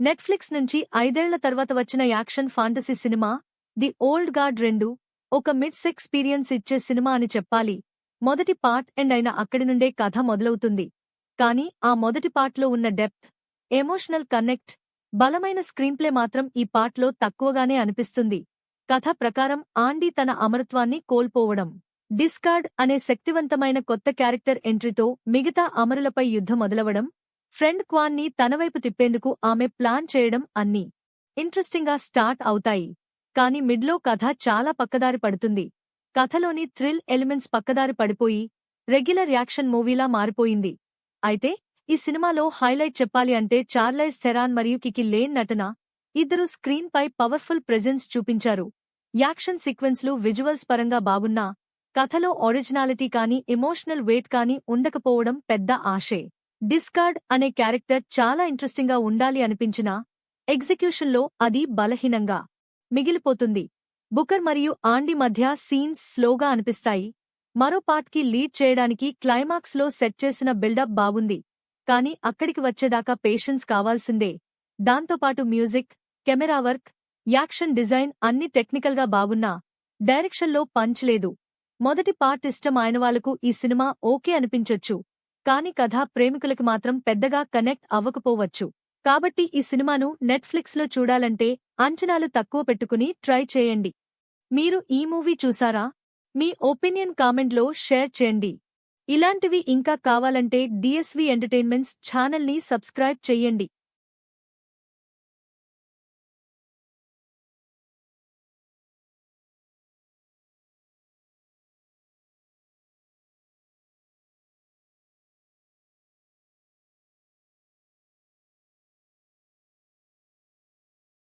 Netflix నుంచి ఐదేళ్ళ తర్వాత వచ్చిన action fantasy cinema the old guard రెండు ఒక మిడ్స్ ఎక్స్పీరియన్స్ ఇచ్చే సినిమా అని చెప్పాలి. మొదటి పార్ట్ ఎండ్ అయిన అక్కడి నుండే కథ మొదలవుతుంది. కానీ ఆ మొదటి పార్ట్లో ఉన్న డెప్త్ ఎమోషనల్ కనెక్ట్ బలమైన స్క్రీన్ప్లే మాత్రం ఈ పార్ట్లో తక్కువగానే అనిపిస్తుంది. కథ ప్రకారం ఆండీ తన అమరత్వాన్ని కోల్పోవడం డిస్కార్డ్ అనే శక్తివంతమైన కొత్త క్యారెక్టర్ ఎంట్రీతో మిగతా అమరులపై యుద్ధం మొదలవడం ఫ్రెండ్ క్వాన్ని తనవైపు తిప్పేందుకు ఆమె ప్లాన్ చేయడం అన్నీ ఇంట్రెస్టింగ్గా స్టార్ట్ అవుతాయి. కాని మిడ్లో కథ చాలా పక్కదారి పడుతుంది. కథలోని థ్రిల్ ఎలిమెంట్స్ పక్కదారి పడిపోయి రెగ్యులర్ యాక్షన్ మూవీలా మారిపోయింది. అయితే ఈ సినిమాలో హైలైట్ చెప్పాలి అంటే చార్లైజ్ థెరాన్ మరియు కికి లేన్ నటన ఇద్దరు స్క్రీన్ పై పవర్ఫుల్ ప్రెజెన్స్ చూపించారు. యాక్షన్ సీక్వెన్స్లు విజువల్స్ పరంగా బాగున్నా కథలో ఒరిజినాలిటీ కానీ ఎమోషనల్ వెయిట్ కానీ ఉండకపోవడం పెద్ద ఆశే. డిస్కార్డ్ అనే క్యారెక్టర్ చాలా ఇంట్రెస్టింగ్గా ఉండాలి అనిపించినా ఎగ్జిక్యూషన్లో అది బలహీనంగా మిగిలిపోతుంది. బుకర్ మరియు ఆండి మధ్య సీన్స్ స్లోగా అనిపిస్తాయి. మరో పార్ట్కి లీడ్ చేయడానికి క్లైమాక్స్లో సెట్ చేసిన బిల్డప్ బాగుంది కాని అక్కడికి వచ్చేదాకా పేషెన్స్ కావాల్సిందే. దాంతోపాటు music camera work action design అన్ని టెక్నికల్గా బాగున్నా డైరెక్షన్లో పంచ్ లేదు. మొదటి పార్ట్ ఇష్టం ఆయన వాళ్ళకు ఈ సినిమా ఓకే అనిపించొచ్చు. కాని కథ ప్రేమికులకి మాత్రం పెద్దగా కనెక్ట్ అవ్వకపోవచ్చు. కాబట్టి ఈ సినిమాను నెట్ఫ్లిక్స్లో చూడాలంటే అంచనాలు తక్కువ పెట్టుకుని ట్రై చేయండి. మీరు ఈ మూవీ చూసారా? మీ ఒపీనియన్ కామెంట్లో షేర్ చేయండి. ఇలాంటివి ఇంకా కావాలంటే డిఎస్వి ఎంటర్టైన్మెంట్స్ ఛానల్ని సబ్స్క్రైబ్ చెయ్యండి